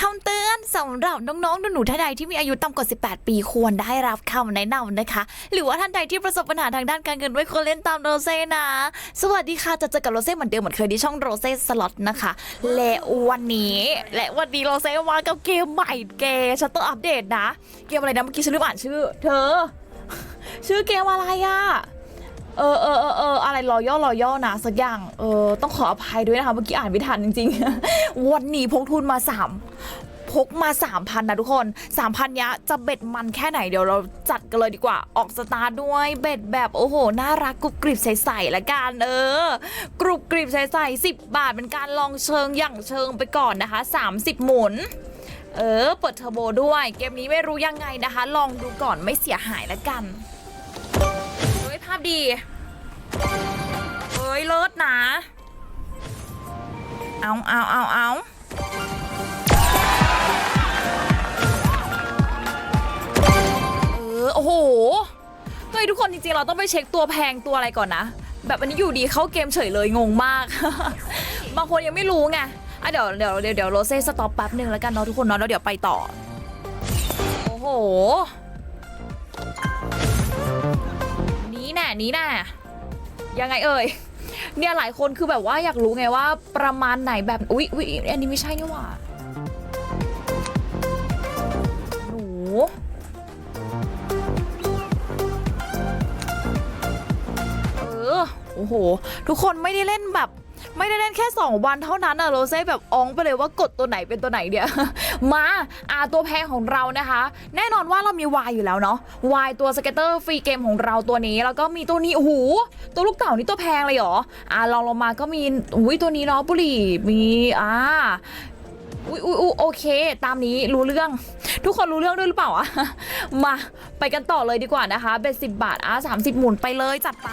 คำเตือนสำหรับน้องๆหนูๆท่านใดที่มีอายุต่ำกว่า 18 ปีควรได้รับคำแนะนำนะคะ หรือว่าท่านใดที่ประสบปัญหาทางด้านการเงินไม่ควรเล่นตามโรเซ่นะ สวัสดีค่ะ จะเจอกับโรเซ่เหมือนเดิมเหมือนเคยที่ช่องโรเซ่สล็อตนะคะ และวันนี้ และวันนี้โรเซ่มากับเกมใหม่เกมฉันต้องอัปเดตนะ เกมอะไรนะเมื่อกี้ฉันลืมอ่านชื่อ เธอ ชื่อเกมอะไรอะ เออเออเออเอออะไรรอย่อรอย่อนะสักอย่างเออต้องขออภัยด้วยนะคะเมื่อกี้อ่านไม่ทันจริงๆ วันนี้พกทุนมาสามพกมา 3,000 นะทุกคน 3,000เนี้ยจะเบ็ดมันแค่ไหนเดี๋ยวเราจัดกันเลยดีกว่า ออกสตาร์ด้วยเบ็ดแบบโอ้โห น่ารักกรุบกริบใสๆละกันเออกรุบกริบใสๆ10 บาทเป็นการลองเชิงอย่างเชิงไปก่อนนะคะ 30 หมุนเออเปิดเทอร์โบด้วย เกมนี้ไม่รู้ยังไงนะคะ ลองดูก่อนไม่เสียหายละกัน พดีเฮ้ยเลิศนะ เอาเอาเอาเอาเออ โอ้โห เฮ้ยทุกคนจริงๆ เราต้องไปเช็คตัวแพงตัวอะไรก่อนนะ แบบอันนี้อยู่ดีเข้าเกมเฉยเลยงงมาก บางคนยังไม่รู้ไงอะเดี๋ยวเดี๋ยวเดี๋ยวเดี๋ยวโรเซ่สต็อปแป๊บหนึ่งแล้วกันเนาะทุกคนเนาะแล้วเดี๋ยวไปต่อ โอ้โห นี้แน่นี้แน่ยังไงเอ่ยเนี่ยหลายคนคือแบบว่าอยากรู้ไงว่าประมาณไหนแบบอุ๊ยอุ๊ยอันนี้ไม่ใช่นี่หว่าหนูเออโอ้โห ทุกคนไม่ได้เล่นแบบ ไม่ได้เล่นแค่ 2 วันเท่านั้นอะโรเซ่แบบอองไปเลยว่ากดตัวไหนเป็นตัวไหนเดียวมาอ่าตัวแพงของเรานะคะ แน่นอนว่าเรามีวายอยู่แล้วเนาะวายตัวสเก็ตเตอร์ฟรีเกมของเราตัวนี้ แล้วก็มีตัวนี้โอ้โหตัวลูกเต่านี่ตัวแพงเลยเหรออ่าลองลงมาก็มีอุ้ยตัวนี้เนาะบุหรี่มีอ่าอุ้ยอุ้ยอุ๊ยโอเค ตามนี้รู้เรื่อง ทุกคนรู้เรื่องด้วยหรือเปล่าอะมาไปกันต่อเลยดีกว่านะคะ เป็นสิบบาทอะสามสิบหมุนไปเลยจัดไป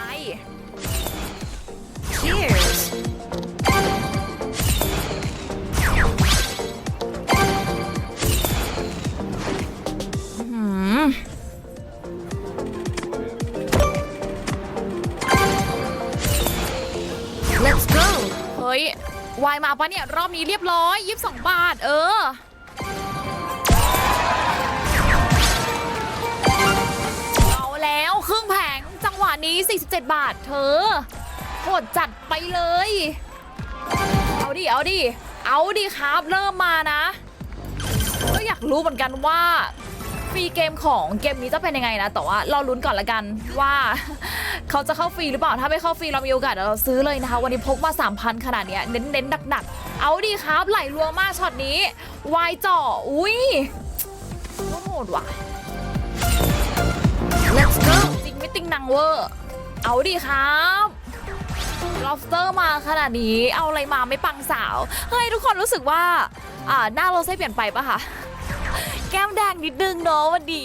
วายมาปะเนี่ย รอบนี้เรียบร้อย22บาท เออ เอาแล้วครึ่งแผงจังหวะนี้ 47 บาท เธอโหดจัดไปเลย เอาดิ เอาดิ เอาดิครับ เริ่มมานะ ก็อยากรู้เหมือนกันว่า ฟรีเกมของเกมนี้จะเป็นยังไงนะ แต่ว่าเราลุ้นก่อนละกันว่า เขาจะเข้าฟรีหรือเปล่า ถ้าไม่เข้าฟรีเรามีโอกาสเราซื้อเลยนะคะ วันนี้พกมา 3,000 ขนาดเนี้ยเน้นๆหนักๆ เอาดีครับ ไหลรัวมากช็อตนี้ วายจ่อ อุ้ยโหดว่ะ Let's go จริงไม่ติงนังเวอร์ เอาดีครับ lobster มาขนาดนี้ เอาอะไรมาไม่ปังสาว เฮ้ย ทุกคนรู้สึกว่า อ่า หน้าโรเซ่เปลี่ยนไปปะคะ ก้มแดงนิดนึงเนาะวันดี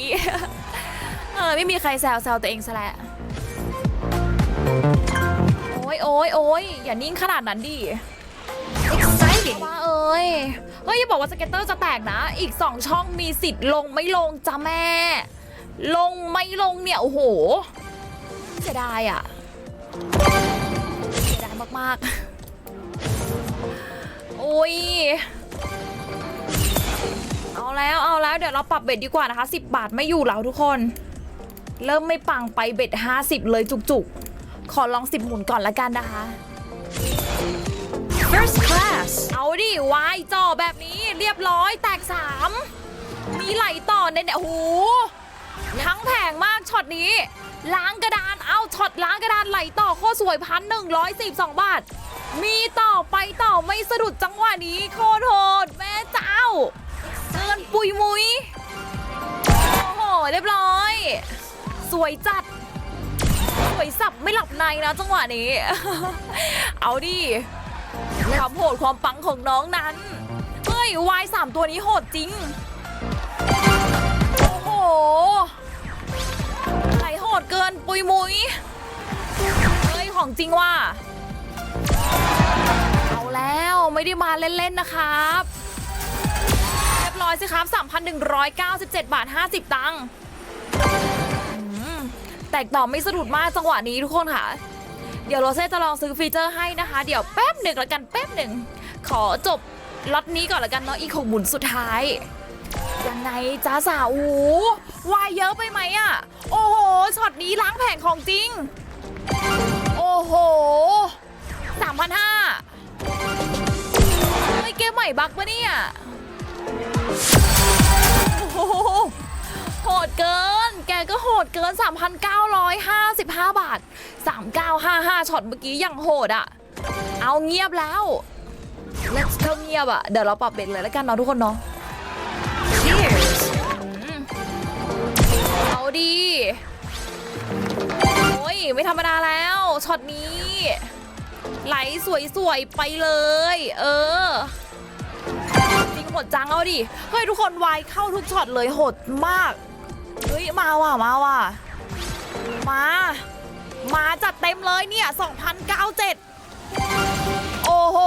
เออไม่มีใครแซวแซวตัวเองซะแล้วโอ้ยโอ้ยโอ้ยอย่านิ่งขนาดนั้นดิ exciting ว่าเอ้ย เฮ้ยอย่าบอกว่าสเก็ตเตอร์จะแตกนะ อีก2ช่องมีสิทธิ์ลงไม่ลงจ้าแม่ ลงไม่ลงเนี่ย โอ้โหเสียดายอะเสียดายมากๆ โอ้ยเอา แล้วเดี๋ยวเราปรับเบ็ดดีกว่านะคะ 10 บาทไม่อยู่แล้วทุกคน เริ่มไม่ปังไปเบ็ด 50 เลยจุกๆ ขอลอง 10 หมุนก่อนละกันนะคะ first class เอาดิวายจ่อแบบนี้เรียบร้อยแตก 3 มีไหลต่อในเนี่ยโอ้โหทั้งแผงมากช็อตนี้ ล้างกระดานเอาช็อตล้างกระดานไหลต่อโคตรสวยพันหนึ่งร้อยสิบสองบาท มีต่อไปต่อไม่สะดุดจังหวะนี้โคตรโหดแม่เจ้า เกินปุยมุย โอ้โห เรียบร้อย สวยจัด สวยสับไม่หลับในนะจังหวะนี้ เอาดิ ความโหดความปังของน้องนั้น เฮ้ยวายสามตัวนี้โหดจริง โอ้โหไหลโหดเกินปุยมุย เฮ้ย ของจริงว่ะ เอาแล้วไม่ได้มาเล่น ๆ นะครับ อยสิครับ 3,197 บาท 50 ตังค์แตกต่อไม่สะดุดมากจังหวะนี้ทุกคนค่ะ เดี๋ยวโรเซ่จะลองซื้อฟีเจอร์ให้นะคะ เดี๋ยวแป๊บหนึ่งล้วกันแป๊บหนึ่ง ขอจบล็อตนี้ก่อนละกันเนาะอีกหกหมุนสุดท้าย ยังไงจ้าสาวอูวายเยอะไปไหมอะโอ้โหช็อตนี้ล้างแผงของจริง โอ้โหสามพันห้าเฮ้ยเกมใหม่บักปะเนี่ย เกิน แกก็โหดเกิน 3,955 บาท 3955ช็อตเมื่อกี้อยังโหดอะเอาเงียบแล้ว let's go เงียบอะเดี๋ยวเราปรับเบ็ดเลยแล้วกันเนาะทุกคนเนาะ Cheers. อเอาดีโอ้ยไม่ธรรมดาแล้วช็อตนี้ ไหลสวยๆ ไปเลย เออจริงหดจังเอาดิ เฮ้ย ทุกคนวายเข้าทุกช็อตเลยโหดมาก ฮ้ยมาว่ะมาว่ะมา มาจัดเต็มเลยเนี่ย2,097 โอ้โห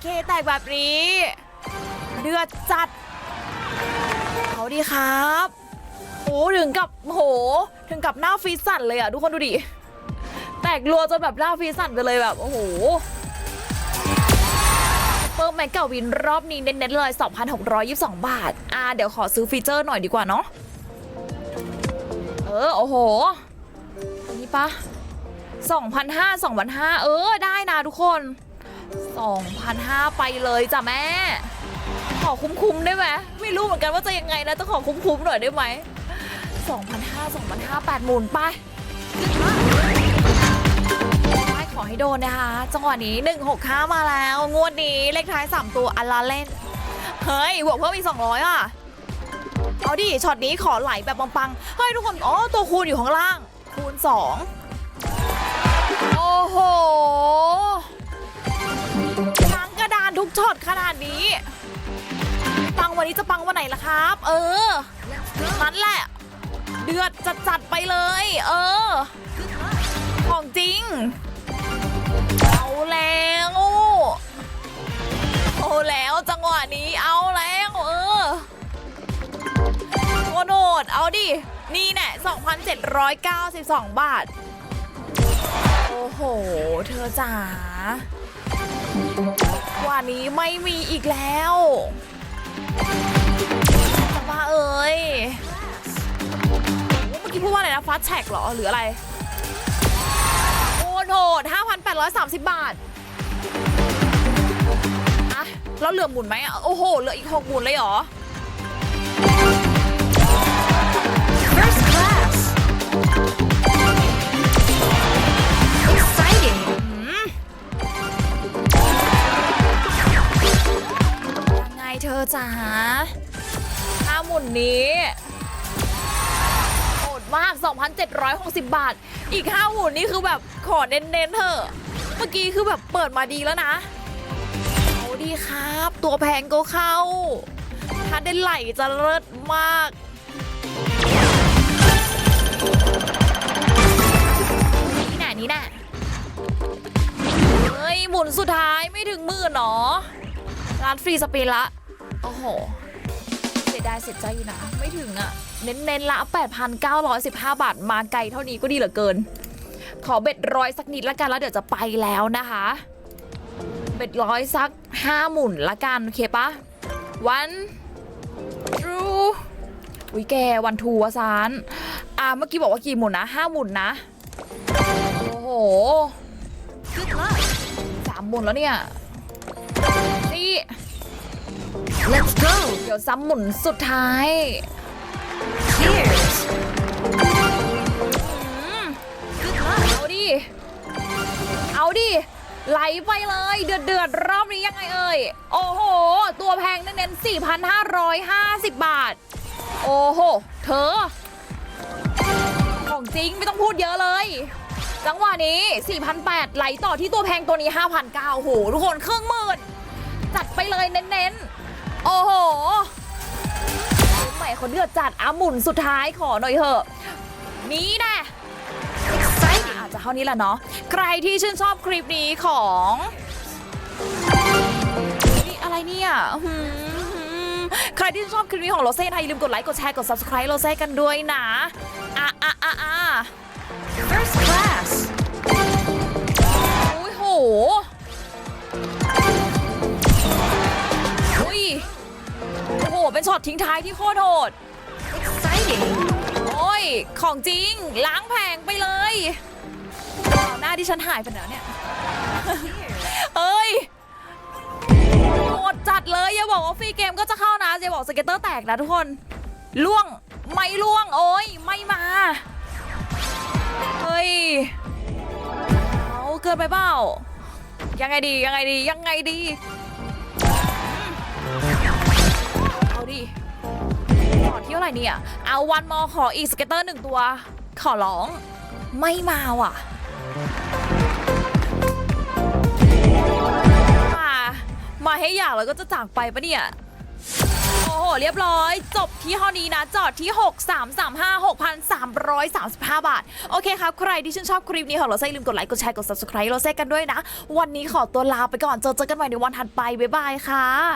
เคแตกแบบนี้ เดือดจัดเอาดีครับโอ้ถึงกับโห ถึงกับหน้าฟีสั่นเลยอะทุกคนดูดิ แตกรัวจนแบบหน้าฟีสั่นไปเลยแบบโอ้โหเปิร์แม็กเก่าวินรอบนี้เน้นๆเลย 2,622 บาท อ่า เดี๋ยวขอซื้อฟีเจอร์หน่อยดีกว่าเนาะ ออ โอ้โห นี่ปะ2,500 2,500 เออ ได้นะทุกคน 2,500 ไปเลยจ้ะแม่ ขอคุ้มๆได้ไหม ไม่รู้เหมือนกันว่าจะยังไงนะ ต้องขอคุ้มๆหน่อยได้ไหม2,500 2,500 8หมุนไปไปขอให้โดนนะคะ จังหวะนี้ 165 มาแล้ว งวดนี้เลขท้าย 3 ตัวอันละเล่น เฮ้ยบวกเพิ่มอีก 200 อะ เอาดิช็อตนี้ขอไหลแบบปังๆเฮ้ยทุกคนอ๋อตัวคูณอยู่ข้างล่าง คูณ 2 โอ้โหทั้งกระดานทุกช็อตขนาดนี้ ปังวันนี้จะปังวันไหนล่ะครับ เออนั้นแหละ เดือดจัดจัดๆไปเลย เออ ของจริง เอาแล้ว 2,792 บาท โอ้โห เธอจ๋าวันนี้ไม่มีอีกแล้วจะบ้าเอ้ย เมื่อกี้พูดว่าอะไรนะฟาสแท็กเหรอ หรืออะไร โอ้โหด5,830 บาทอะแล้วเหลือหมุนไหมโอ้โห เหลืออีก 6 หมุนเลยเหรอ Exciting. ยังไงเธอจ๋าห้าหมุนนี้โหดมาก 2,760 บาท อีกห้าหมุนนี่คือแบบขอเน้นๆเถอะ เมื่อกี้คือแบบเปิดมาดีแล้วนะ เอาดีครับ ตัวแพงก็เข้า ถ้าได้ไหลจะเลิศมาก นี่แน่เฮ้ยหมุนสุดท้ายไม่ถึงหมื่นหรอร้านฟรีสเปนละ โอ้โห เสียดายเสียใจอยู่นะ ไม่ถึงอะ่ะ เน้นๆละ 8,915 บาท มาไกลเท่านี้ก็ดีเหลือเกิน ขอเบ็ดร้อยสักนิดละกันแล้วเดี๋ยวจะไปแล้วนะคะ เบ็ดร้อยสัก5หมุนละกัน โอเคปะวันรูวิแกวันทูวสานอ่าเมื่อกี้บอกว่ากี่หมุนนะ5หมุนนะ โอ้โห Good luck. สามหมุนแล้วเนี่ย นี่ Let's go. เดี๋ยวซ้ำหมุนสุดท้าย Cheers. อืม Good luck. เอาดิ เอาดิ ไหลไปเลย เดือดเดือดๆรอบนี้ยังไงเอ่ย โอ้โห ตัวแพงเน้นๆ4,550 บาท โอ้โห เธอ ของจริงไม่ต้องพูดเยอะเลย จังหวะนี้ 4,800 ไหลต่อที่ตัวแพงตัวนี้ 5,900โอ้โห ทุกคนครึ่งหมื่นจัดไปเลยเน้นๆ โอ้โหใหม่เขาเดือดจัดอาหมุนสุดท้ายขอหน่อยเถอะ นี่แน่อาจจะเท่านี้แหละเนาะ ใครที่ชื่นชอบคลิปนี้ของนี่อะไรเนี่ยใครที่ชื่นชอบคลิปนี้ของโรเซ่ไทยอย่าลืมกดไลค์ กดแชร์ กด subscribe โรเซ่กันด้วยนะ อะอะอะอะ อ้ยโอ้โห เป็นช็อตทิ้งท้ายที่โคตรโหด Exciting. โอ้ย ของจริง ล้างแผงไปเลยหน้าที่ฉันหายไปแล้วเนี่ย เอ้ยโหดจัดเลยอย่าบอกว่าฟรีเกมก็จะเข้านะอย่าบอกสเก็ตเตอร์แตกนะทุกคน ล่วง ไม่ล่วง โอ้ย ไม่มาเฮ้ย เอาเกินไปเปล่า ยังไงดียังไงดียังไงดี เอาดิขอที่ยวอะไรเนี่ย เอาวันมอขออีกสเก็ตเตอร์หนึ่งตัว ขอร้อง ไม่มาว่ะมามาให้อยากแล้วก็จะจากไปปะเนี่ย โอ้โห เรียบร้อย จบที่ห้อนี้นะ จอดที่ 6 3 3 5 6,335 บาท โอเคครับ ใครที่ชื่นชอบคลิปนี้ของเราไส้ลืมกดไลค์ กดแชร์ กด subscribe เราเซกันด้วยนะ วันนี้ขอตัวลาไปก่อนเจอเจอกันใหม่ในวันถัดไป บ๊ายบายค่ะ